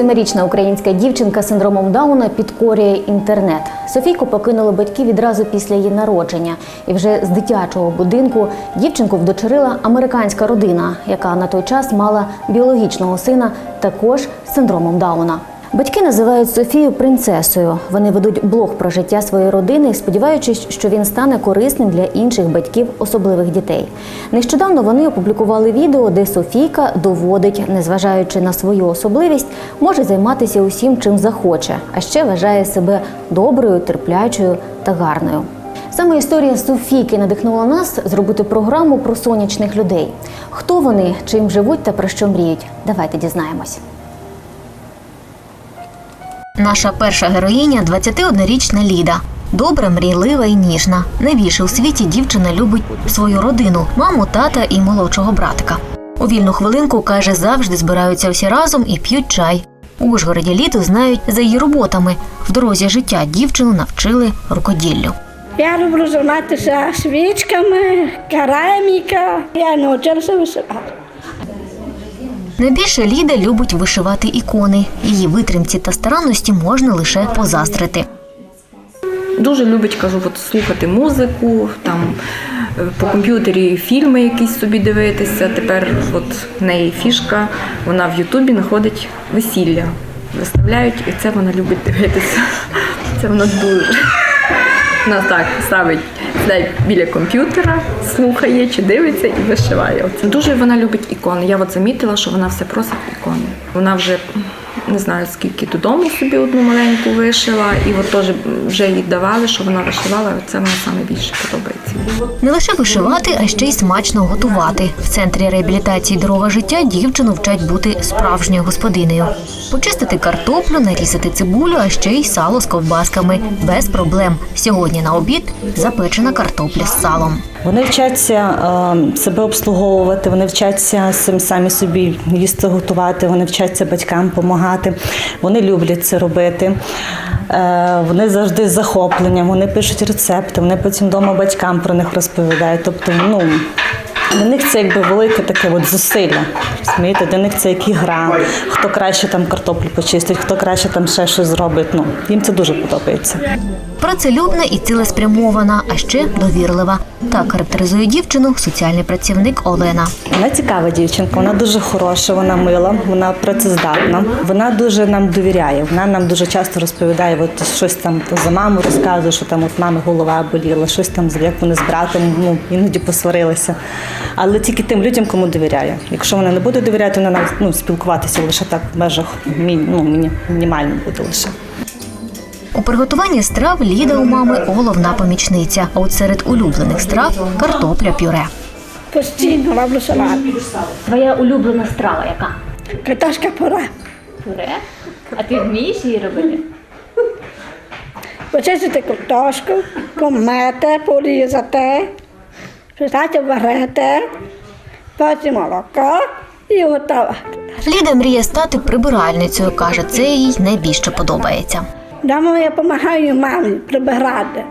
Семирічна українська дівчинка з синдромом Дауна підкорює інтернет. Софійку покинули батьки відразу після її народження, і вже з дитячого будинку дівчинку вдочерила американська родина, яка на той час мала біологічного сина, також з синдромом Дауна. Батьки називають Софію принцесою. Вони ведуть блог про життя своєї родини, сподіваючись, що він стане корисним для інших батьків особливих дітей. Нещодавно вони опублікували відео, де Софійка доводить, незважаючи на свою особливість, може займатися усім, чим захоче, а ще вважає себе доброю, терплячою та гарною. Саме історія Софійки надихнула нас зробити програму про сонячних людей. Хто вони, чим живуть та про що мріють? Давайте дізнаємось. Наша перша героїня 21-річна Ліда. Добра, мрійлива і ніжна. Найбільше у світі дівчина любить свою родину, маму, тата і молодшого братика. У вільну хвилинку каже, завжди збираються всі разом і п'ють чай. У Ужгороді літу знають за її роботами. В дорозі життя дівчину навчили рукоділлю. Я люблю займатися свічками, кераміка. Я навчилася вишивати. Найбільше Ліда любить вишивати ікони. Її витримці та старанності можна лише позаздрити. Дуже любить, кажу, от слухати музику, там е, по комп'ютері фільми якісь собі дивитися. Тепер от в неї фішка, вона в Ютубі знаходить весілля. Виставляють, і це вона любить дивитися. Це вона дуже. Вона так ставить сидить біля комп'ютера, слухає чи дивиться і вишиває. Дуже вона любить ікони. Я от замітила, що вона все просить ікони. Вона вже не знаю скільки додому собі одну маленьку вишила, і от теж вже їй давали, що вона вишивала. Це вона саме більше подобається. Не лише вишивати, а ще й смачно готувати. В центрі реабілітації дорога життя дівчину вчать бути справжньою господинею. Почистити картоплю, нарізати цибулю, а ще й сало з ковбасками. Без проблем. Сьогодні на обід запечена картопля з салом. Вони вчаться е, себе обслуговувати, вони вчаться самі собі їсти готувати, вони вчаться батькам допомагати. Вони люблять це робити. Е, вони завжди з захопленням, вони пишуть рецепти, вони потім вдома батькам про них розповідають. Тобто, ну. Для них це якби велике таке от зусилля. Розумієте? Для них це як ігра. Хто краще там картоплю почистить, хто краще там ще щось зробить. Ну, їм це дуже подобається. Працелюбна і цілеспрямована, а ще довірлива. Так характеризує дівчину соціальний працівник Олена. Вона цікава дівчинка, вона дуже хороша, вона мила, вона працездатна. Вона дуже нам довіряє. Вона нам дуже часто розповідає, от щось там за маму розказує, що там от мами голова боліла, щось там як вони з братом ну, іноді посварилися. Але тільки тим людям, кому довіряє. Якщо вона не буде довіряти, вона нам ну, спілкуватися лише так в межах ну, міні- мінімально буде лише. У приготуванні страв Ліда у мами головна помічниця. А от серед улюблених страв картопля пюре. Постійно роблю салат. Твоя улюблена страва яка? Картошка пора. Пюре? А ти вмієш її робити? Почистити картошку, помити, порізати, писати варити, потім молоко і готово. Ліда мріє стати прибиральницею. каже, це їй найбільше подобається. Дома я допомагаю мамі прибирати.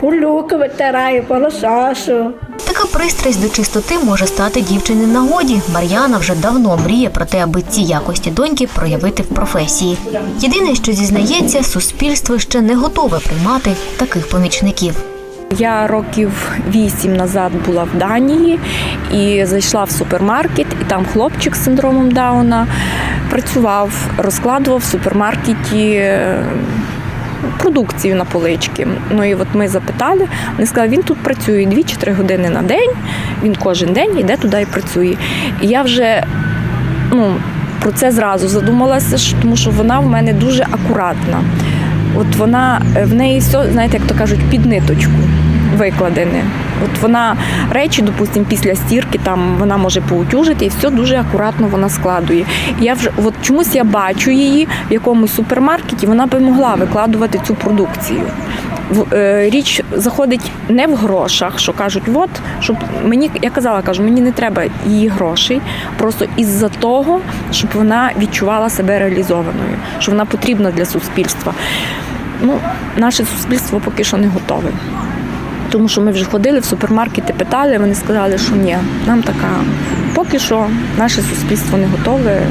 Полюку витираю, полососу. Така пристрасть до чистоти може стати дівчині нагоді. Мар'яна вже давно мріє про те, аби ці якості доньки проявити в професії. Єдине, що зізнається, суспільство ще не готове приймати таких помічників. Я років вісім назад була в Данії і зайшла в супермаркет, і там хлопчик з синдромом Дауна працював, розкладував в супермаркеті е, продукцію на полички. Ну і от ми запитали, вони сказали, він тут працює 2 чи 3 години на день, він кожен день йде туди і працює. І я вже ну, про це зразу задумалася, тому що вона в мене дуже акуратна. От вона е, в неї все, знаєте, як то кажуть, під ниточку викладене. От вона речі, допустимо, після стірки там вона може поутюжити і все дуже акуратно вона складує. Я вже от чомусь я бачу її в якомусь супермаркеті, вона би могла викладувати цю продукцію. В- е, Річ заходить не в грошах, що кажуть, от щоб мені я казала, кажу, мені не треба її грошей, просто із-за того, щоб вона відчувала себе реалізованою, що вона потрібна для суспільства. Ну, наше суспільство поки що не готове. Тому що ми вже ходили в супермаркети, питали, вони сказали, що ні, нам така, поки що наше суспільство не готове.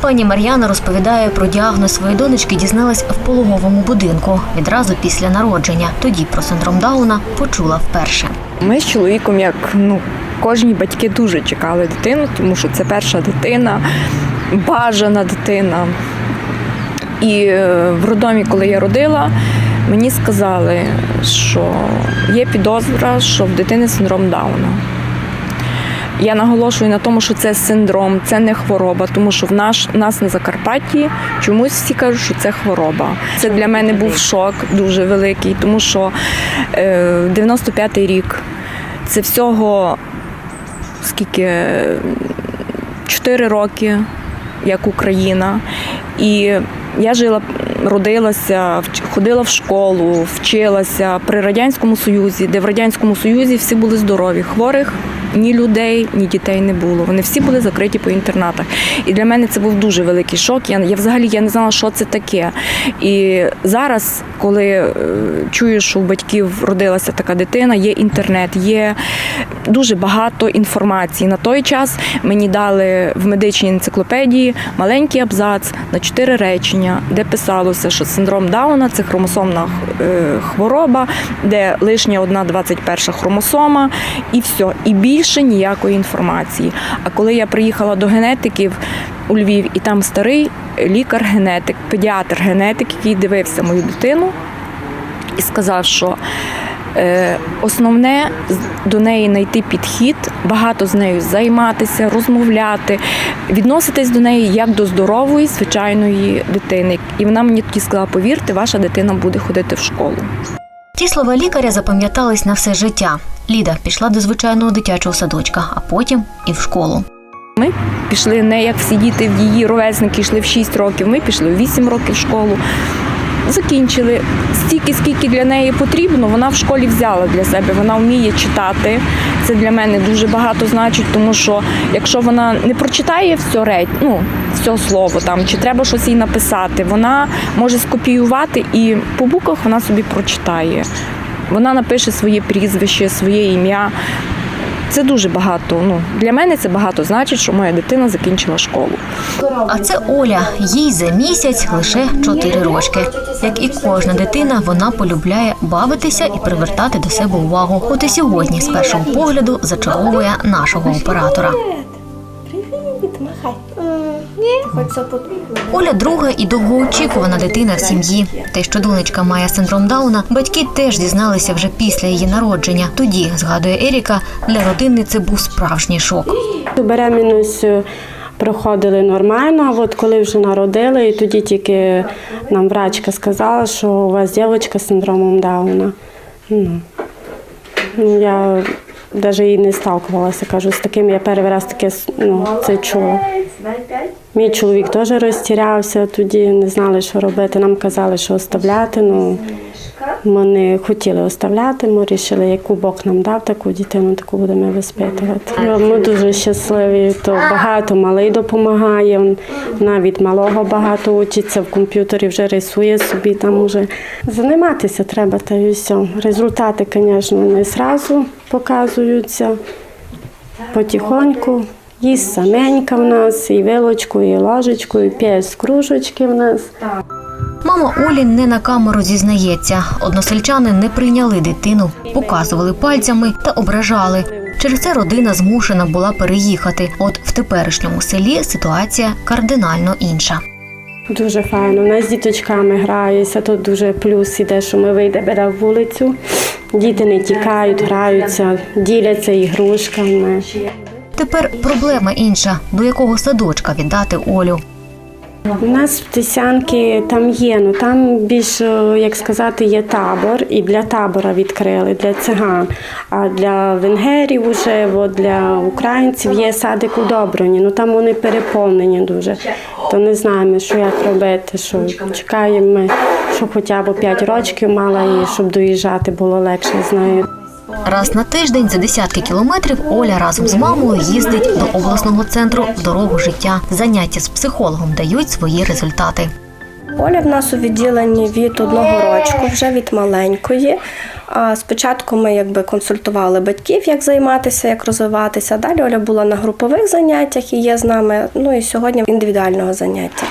Пані Мар'яна розповідає про діагноз своєї донечки, дізналась в пологовому будинку відразу після народження. Тоді про синдром Дауна почула вперше. Ми з чоловіком, як ну, кожні батьки дуже чекали дитину, тому що це перша дитина, бажана дитина. І е, в роддомі, коли я родила, мені сказали, що є підозра, що в дитини синдром Дауна. Я наголошую на тому, що це синдром, це не хвороба, тому що в наш нас на Закарпатті чомусь всі кажуть, що це хвороба. Це для мене був шок дуже великий, тому що е, 95-й рік це всього скільки 4 роки, як Україна. І я жила, родилася, ходила в школу, вчилася при Радянському Союзі, де в Радянському Союзі всі були здорові, хворих ні людей, ні дітей не було. Вони всі були закриті по інтернатах. І для мене це був дуже великий шок. Я, я взагалі я не знала, що це таке. І зараз, коли е, чую, що у батьків родилася така дитина, є інтернет, є дуже багато інформації. На той час мені дали в медичній енциклопедії маленький абзац на чотири речення, де писалося, що синдром Дауна це хромосомна е, хвороба, де лишня одна 21 хромосома, і все. І більше ніякої інформації. А коли я приїхала до генетиків у Львів, і там старий лікар-генетик, педіатр-генетик, який дивився мою дитину, і сказав, що е, основне до неї знайти підхід, багато з нею займатися, розмовляти, відноситись до неї як до здорової, звичайної дитини. І вона мені тоді сказала: повірте, ваша дитина буде ходити в школу. Ті слова лікаря запам'ятались на все життя. Ліда пішла до звичайного дитячого садочка, а потім і в школу. Ми пішли не як всі діти в її ровесники йшли в 6 років, ми пішли в 8 років в школу. Закінчили стільки, скільки для неї потрібно, вона в школі взяла для себе. Вона вміє читати. Це для мене дуже багато значить, тому що якщо вона не прочитає все реть, ну все слово там, чи треба щось їй написати, вона може скопіювати і по буквах вона собі прочитає. Вона напише своє прізвище, своє ім'я. Це дуже багато. Ну для мене це багато значить, що моя дитина закінчила школу. А це Оля. Їй за місяць лише 4 рочки. Як і кожна дитина, вона полюбляє бавитися і привертати до себе увагу. От і сьогодні, з першого погляду, зачаровує нашого оператора. Оля друга і довгоочікувана дитина в сім'ї. Те, що донечка має синдром Дауна, батьки теж дізналися вже після її народження. Тоді, згадує Еріка, для родини це був справжній шок. Беременність проходили нормально, а от коли вже народили, і тоді тільки нам врачка сказала, що у вас дівчинка з синдромом Дауна. Ну, ну, я навіть і не сталкувалася, кажу, з таким я перший раз таке ну, це чула. Мій чоловік теж розтірявся, тоді не знали, що робити. Нам казали, що оставляти. Ну, ми не хотіли оставляти, ми вирішили, яку Бог нам дав, таку дитину, таку будемо виспитувати. Ми дуже щасливі, то багато малий допомагає. Навіть малого багато учиться в комп'ютері, вже рисує собі там уже. Займатися треба та і все. Результати, звісно, не одразу показуються. Потихоньку. Їсть саменька в нас, і вилочку, і ложечку, і п'є з кружечки в нас. Мама Олі не на камеру зізнається. Односельчани не прийняли дитину, показували пальцями та ображали. Через це родина змушена була переїхати. От в теперішньому селі ситуація кардинально інша. Дуже файно. У нас з діточками граються. Тут дуже плюс іде, що ми вийдемо на вулицю. Діти не тікають, граються, діляться ігрушками. Тепер проблема інша: до якого садочка віддати Олю. У нас в Тисянки там є, ну там більш, е, як сказати, є табор, і для табора відкрили, для циган. А для венгерів уже, от для українців є садик у Доброні. Ну там вони переповнені дуже. То не знаємо, що як робити, що чекаємо, щоб хоча б 5 років мала, і щоб доїжджати було легше з нею. Раз на тиждень за десятки кілометрів Оля разом з мамою їздить до обласного центру дорогу життя. Заняття з психологом дають свої результати. Оля в нас у відділенні від одного рочку, вже від маленької. Спочатку ми якби консультували батьків, як займатися, як розвиватися. Далі Оля була на групових заняттях і є з нами. Ну і сьогодні індивідуального заняття.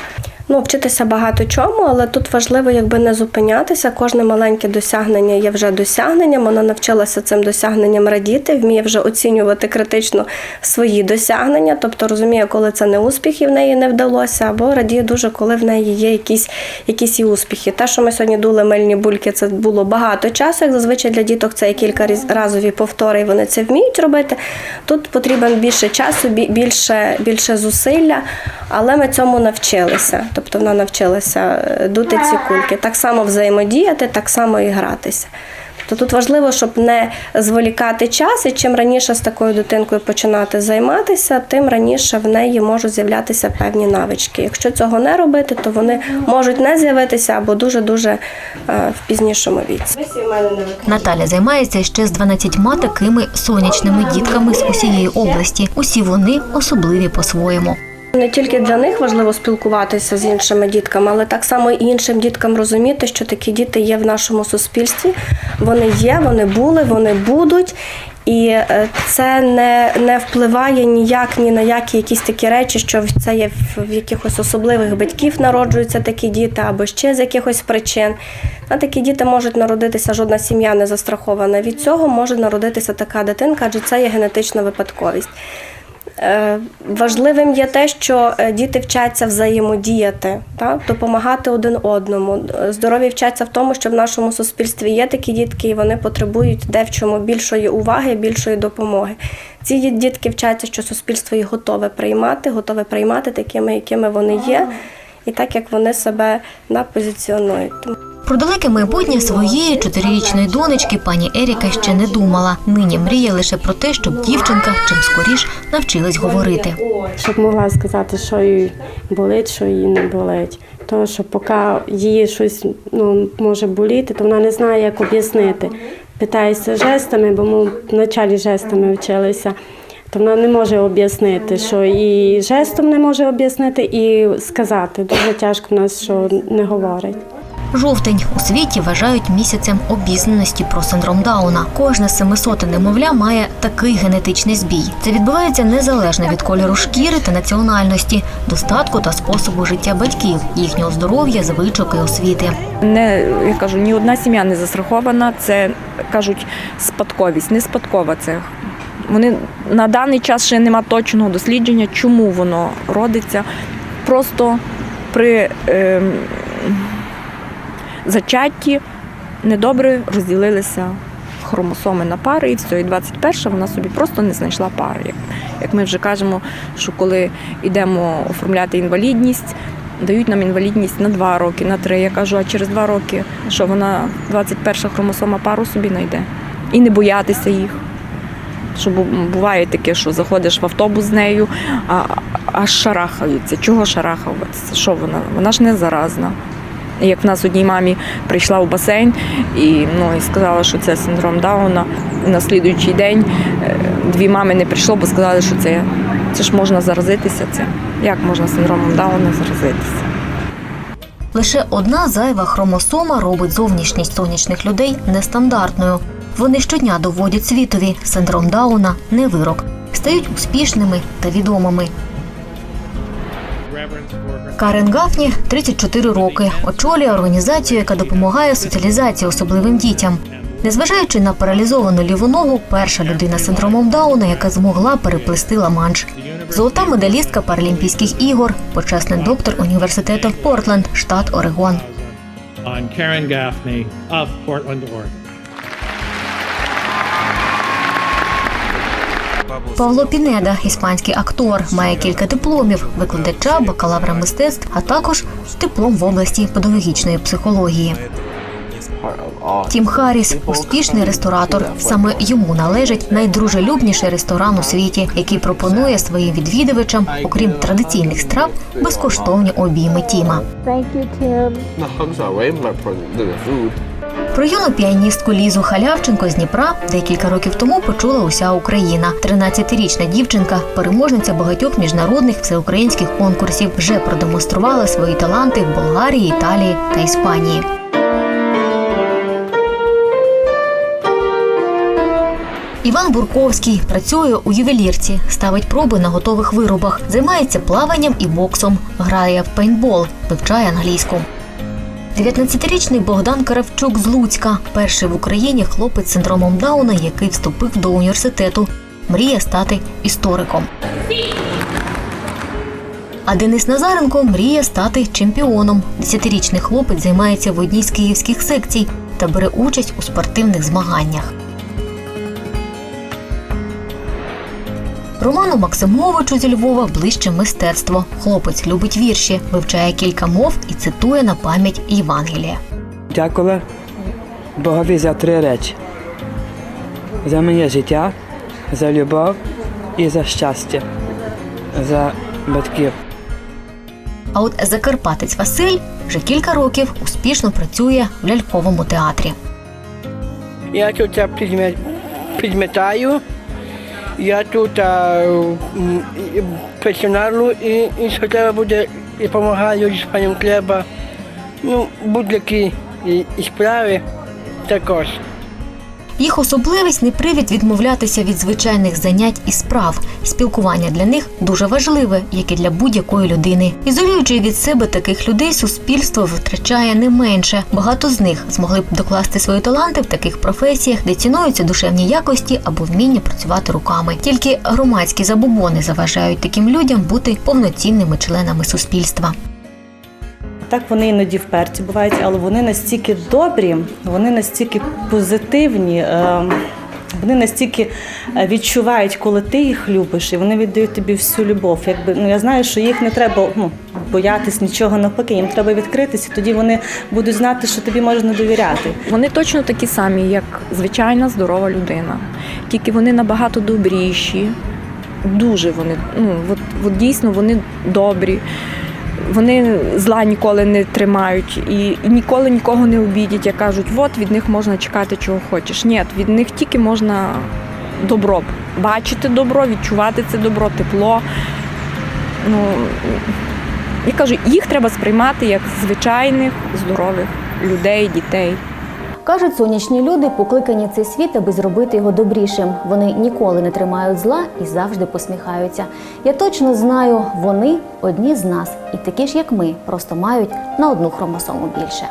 Ну, вчитися багато чому, але тут важливо якби не зупинятися. Кожне маленьке досягнення є вже досягненням. Вона навчилася цим досягненням радіти, вміє вже оцінювати критично свої досягнення, тобто розуміє, коли це не успіх і в неї не вдалося, або радіє дуже, коли в неї є якісь, якісь і успіхи. Те, що ми сьогодні дули мильні бульки, це було багато часу. Як зазвичай для діток це є кілька разові повтори, і вони це вміють робити. Тут потрібен більше часу, бі- більше, більше зусилля, але ми цьому навчилися. Тобто вона навчилася е, дути ці кульки, так само взаємодіяти, так само і гратися. Тобто тут важливо, щоб не зволікати час, і чим раніше з такою дитинкою починати займатися, тим раніше в неї можуть з'являтися певні навички. Якщо цього не робити, то вони можуть не з'явитися або дуже дуже в пізнішому віці. Наталя займається ще з 12 такими сонячними дітками з усієї області. Усі вони особливі по-своєму. Не тільки для них важливо спілкуватися з іншими дітками, але так само і іншим діткам розуміти, що такі діти є в нашому суспільстві. Вони є, вони були, вони будуть. І е, це не, не впливає ніяк ні на які якісь такі речі, що це є в якихось особливих батьків народжуються такі діти, або ще з якихось причин. На такі діти можуть народитися, жодна сім'я не застрахована від цього, може народитися така дитинка, адже це є генетична випадковість. Е, Важливим є те, що е, діти вчаться взаємодіяти, так? допомагати один одному. Здорові вчаться в тому, що в нашому суспільстві є такі дітки, і вони потребують де в чому більшої уваги, більшої допомоги. Ці дітки вчаться, що суспільство їх готове приймати, готове приймати такими, якими вони є, і так як вони себе на, позиціонують. Тому Про далеке майбутнє своєї чотирирічної донечки пані Еріка ще не думала. Нині мріє лише про те, щоб дівчинка чим скоріш навчилась говорити. щоб могла сказати, що їй болить, що їй не болить. Тому що поки їй щось ну, може боліти, то вона не знає, як об'яснити. Питається жестами, бо ми в началі жестами вчилися. То вона не може об'яснити, що і жестом не може об'яснити, і сказати. Дуже тяжко в нас, що не говорить. Жовтень у світі вважають місяцем обізнаності про синдром Дауна. Кожне семисоте немовля має такий генетичний збій. Це відбувається незалежно від кольору шкіри та національності, достатку та способу життя батьків, їхнього здоров'я, звичок і освіти. Не я кажу, ні одна сім'я не застрахована. Це кажуть спадковість, не спадкова це. Вони на даний час ще нема точного дослідження, чому воно родиться. Просто при ем, зачатті недобре розділилися хромосоми на пари, і все. І 21-ша вона собі просто не знайшла пари. Як, ми вже кажемо, що коли йдемо оформляти інвалідність, дають нам інвалідність на 2 роки, на 3. Я кажу, а через 2 роки, що вона 21-ша хромосома пару собі знайде. І не боятися їх. Що буває таке, що заходиш в автобус з нею, а аж шарахаються. Чого шарахуватися? Що вона? Вона ж не заразна. Як в нас одній мамі прийшла в басейн і, ну, і сказала, що це синдром Дауна. На слідуючий день е, дві мами не прийшло, бо сказали, що це, це ж можна заразитися. Це. Як можна синдромом Дауна заразитися? Лише одна зайва хромосома робить зовнішність сонячних людей нестандартною. Вони щодня доводять світові синдром Дауна не вирок, стають успішними та відомими. Карен Гафні 34 роки. Очолює організацію, яка допомагає соціалізації особливим дітям. Незважаючи на паралізовану ліву ногу, перша людина з синдромом Дауна, яка змогла переплести Ла-Манш. Золота медалістка Паралімпійських ігор, почесний доктор університету Портленд, штат Орегон. on Karen Павло Пінеда, іспанський актор, має кілька дипломів, викладача, бакалавра мистецтв, а також диплом в області педагогічної психології. Тім Харріс – успішний ресторатор. Саме йому належить найдружелюбніший ресторан у світі, який пропонує своїм відвідувачам, окрім традиційних страв, безкоштовні обійми Тіма. Про юну піаністку Лізу Халявченко з Дніпра декілька років тому почула уся Україна. 13-річна дівчинка, переможниця багатьох міжнародних всеукраїнських конкурсів, вже продемонструвала свої таланти в Болгарії, Італії та Іспанії. Іван Бурковський працює у ювелірці, ставить проби на готових виробах, займається плаванням і боксом, грає в пейнтбол, вивчає англійську. 19-річний Богдан Каравчук з Луцька, перший в Україні хлопець з синдромом Дауна, який вступив до університету. Мріє стати істориком. А Денис Назаренко мріє стати чемпіоном. Десятирічний хлопець займається в одній з київських секцій та бере участь у спортивних змаганнях. Роману Максимовичу зі Львова ближче мистецтво. Хлопець любить вірші, вивчає кілька мов і цитує на пам'ять Євангелія. Дякую Богові за три речі: за моє життя, за любов і за щастя, за батьків. А от закарпатець Василь вже кілька років успішно працює в ляльковому театрі. Я тут підметаю, я тут а, персоналу і, і треба буде, і допомагаю з панем Клеба. Ну, будь-які справи також. Їх особливість не привід відмовлятися від звичайних занять і справ. Спілкування для них дуже важливе, як і для будь-якої людини. Ізолюючи від себе таких людей, суспільство витрачає не менше. Багато з них змогли б докласти свої таланти в таких професіях, де цінуються душевні якості або вміння працювати руками. Тільки громадські забобони заважають таким людям бути повноцінними членами суспільства. Так вони іноді вперті бувають, але вони настільки добрі, вони настільки позитивні. е, Вони настільки е, відчувають, коли ти їх любиш, і вони віддають тобі всю любов. Якби ну я знаю, що їх не треба ну, боятись нічого навпаки. Їм треба відкритися. Тоді вони будуть знати, що тобі можна довіряти. Вони точно такі самі, як звичайна здорова людина. Тільки вони набагато добріші. Дуже вони, ну от, от дійсно вони добрі. Вони зла ніколи не тримають і, ніколи нікого не обідять, як кажуть, от від них можна чекати, чого хочеш. Ні, від них тільки можна добро бачити добро, відчувати це добро, тепло. Ну, я кажу, їх треба сприймати як звичайних, здорових людей, дітей. Кажуть, сонячні люди покликані цей світ, аби зробити його добрішим. Вони ніколи не тримають зла і завжди посміхаються. Я точно знаю, вони одні з нас, і такі ж, як ми, просто мають на одну хромосому більше.